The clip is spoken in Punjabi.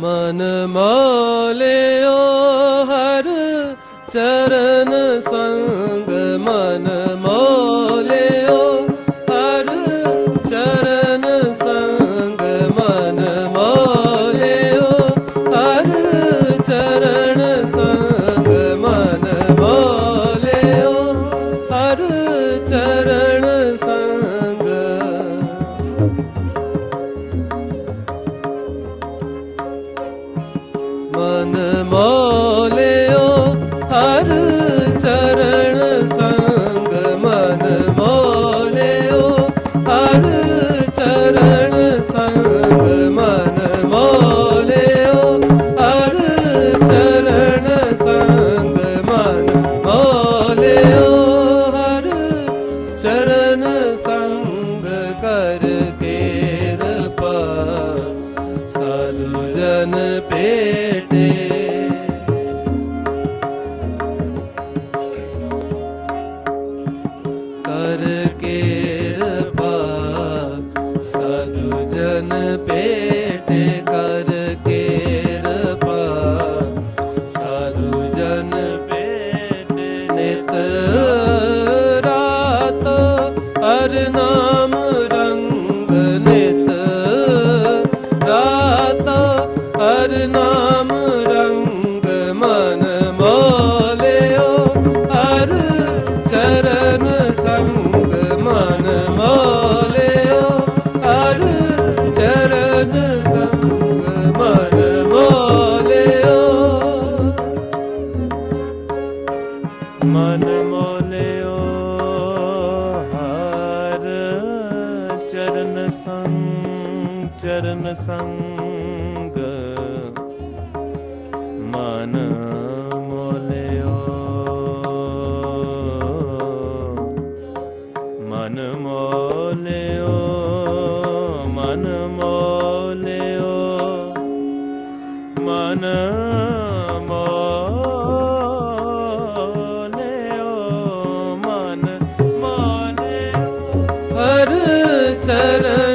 मन ओ हर चरण संग मन म ਮਨ ਮੋਲਿਓ, ਹਰ ਚਰਨ ਸੰਗ ਮਨ ਮੋਲਿਓ, ਹਰ ਚਰਨ ਸੰਗ ਮਨ ਮੋਲਿਓ, ਹਰ ਚਰਨ ਸੰਗ ਮਨ ਮੋਲਿਓ, ਹਰ ਚਰਨ ਸੰਗ ਕਰ ਕਿਰਪਾ, ਸਾਧੂ ਜਨ ਭੇਟੇ ਕਰ ਕਿਰਪਾ, ਸਾਧੂ ਜਨ ਭੇਟੇ ਕਰ ਕਿਰਪਾ, ਸਾਧੂ ਜਨ ਭੇਟੇ ਨਿਤ ਰਾਤ, ਹਰ ਨਾਮ ਰੰਗ ਨਿਤ ਰਾਤ, ਹਰ ਨਾਮ ਰੰਗ ਮਨ ਮੋਲਿਓ, ਹਰ ਚਰਨ ਸੰਗ ਮਨ ਮੋਲਿਓ ਹਰ ਚਰਨ ਸੰਗ ਚਰਨ ਸੰਗ। ਮਨ ਮੋਲਿਓ ਮਨ ਮੋਲਿਓ ਮਨ ਮੋਲਿਓ। ਮਨ Tell